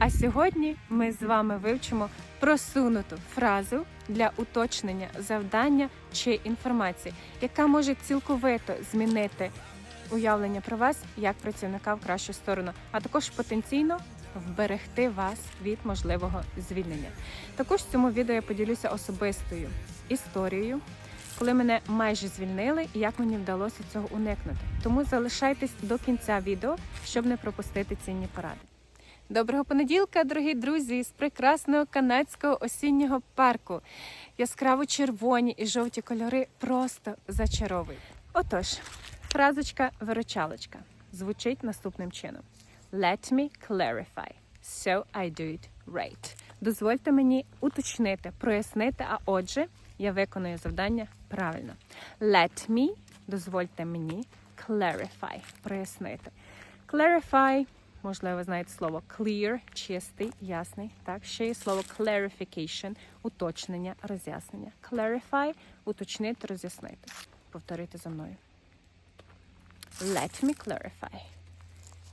А сьогодні ми з вами вивчимо просунуту фразу для уточнення завдання чи інформації, яка може цілковито змінити уявлення про вас як працівника в кращу сторону, а також потенційно вберегти вас від можливого звільнення. Також в цьому відео я поділюся особистою історією, коли мене майже звільнили і як мені вдалося цього уникнути. Тому залишайтесь до кінця відео, щоб не пропустити цінні поради. Доброго понеділка, дорогі друзі, з прекрасного канадського осіннього парку. Яскраво червоні і жовті кольори просто зачаровують. Отож, фразочка виручалочка звучить наступним чином: Let me clarify. So I do it right. Дозвольте мені уточнити, прояснити, а отже, я виконую завдання правильно. Let me, дозвольте мені clarify, прояснити. Clarify Можливо, ви знаєте слово clear, чистий, ясний. Так, ще є слово clarification, уточнення, роз'яснення. Clarify – уточнити, роз'яснити. Повторити за мною. Let me clarify.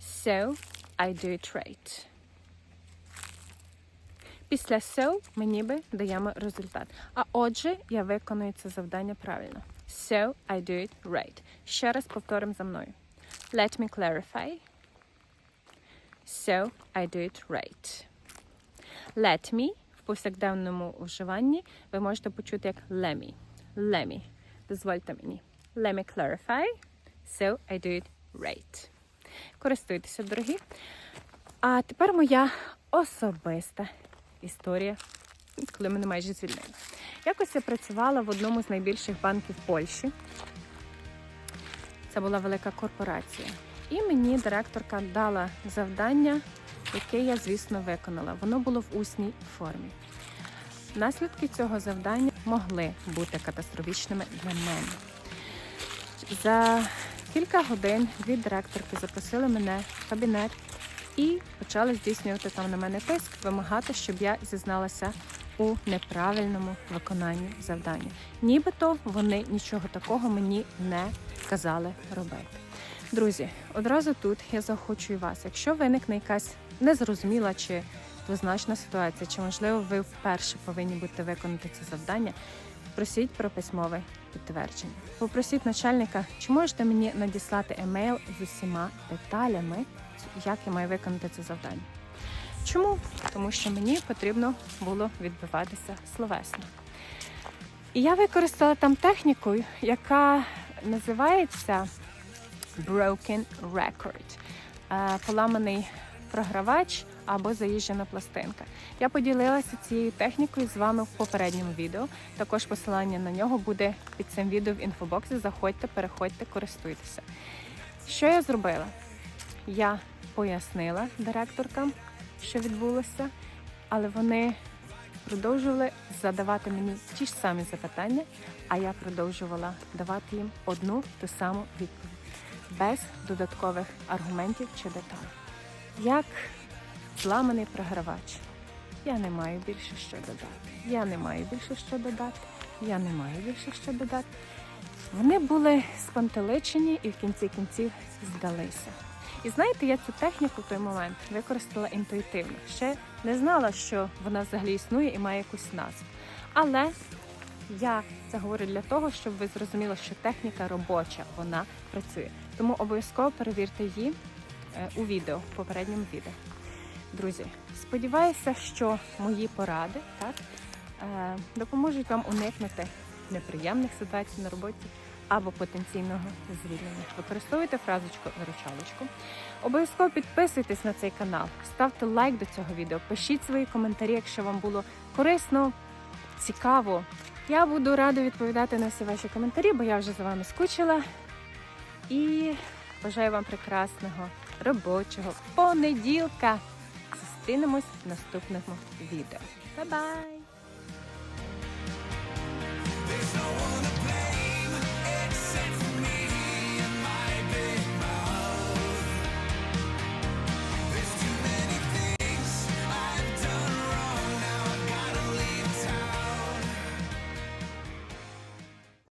So, I do it right. Після so ми ніби даємо результат. А отже, я виконую це завдання правильно. So, I do it right. Ще раз повторимо за мною. Let me clarify. So I do it right. Let me в повсякденному вживанні ви можете почути як let me. Let me. Дозвольте мені. Let me clarify. So I do it right. Користуйтеся, дорогі. А тепер моя особиста історія, коли мене майже звільнили. Якось я працювала в одному з найбільших банків Польщі. Це була велика корпорація. І мені директорка дала завдання, яке я, звісно, виконала. Воно було в усній формі. Наслідки цього завдання могли бути катастрофічними для мене. За кілька годин дві директорки запросили мене в кабінет і почали здійснювати там на мене тиск, вимагати, щоб я зізналася у неправильному виконанні завдання. Нібито вони нічого такого мені не казали робити. Друзі, одразу тут я заохочую вас. Якщо виникне якась незрозуміла чи двозначна ситуація, чи можливо ви вперше повинні будете виконати це завдання, просіть про письмове підтвердження. Попросіть начальника, чи можете мені надіслати емейл з усіма деталями, як я маю виконати це завдання. Чому? Тому що мені потрібно було відбиватися словесно. І я використала там техніку, яка називається Broken Record, е, поламаний програвач або заїжджена пластинка. Я поділилася цією технікою з вами в попередньому відео. Також посилання на нього буде під цим відео в інфобоксі. Заходьте, переходьте, користуйтеся. Що я зробила? Я пояснила директоркам, що відбулося, але вони продовжували задавати мені ті ж самі запитання, а я продовжувала давати їм одну ту саму відповідь без додаткових аргументів чи деталей. Як зламаний програвач. Я не маю більше що додати. Я не маю більше що додати. Я не маю більше що додати. Вони були спантеличені і в кінці кінців здалися. І знаєте, я цю техніку в той момент використала інтуїтивно. Ще не знала, що вона взагалі існує і має якусь назву. Але я це говорю для того, щоб ви зрозуміли, що техніка робоча, вона працює. Тому обов'язково перевірте її е, у відео, в попередньому відео. Друзі, сподіваюся, що мої поради так, е, допоможуть вам уникнути неприємних ситуацій на роботі або потенційного звільнення. Використовуйте фразочку виручалочку. Обов'язково підписуйтесь на цей канал, ставте лайк до цього відео, пишіть свої коментарі, якщо вам було корисно, цікаво. Я буду рада відповідати на всі ваші коментарі, бо я вже за вами скучила. І бажаю вам прекрасного робочого понеділка. Зустрінемось в наступному відео. Ба-бай!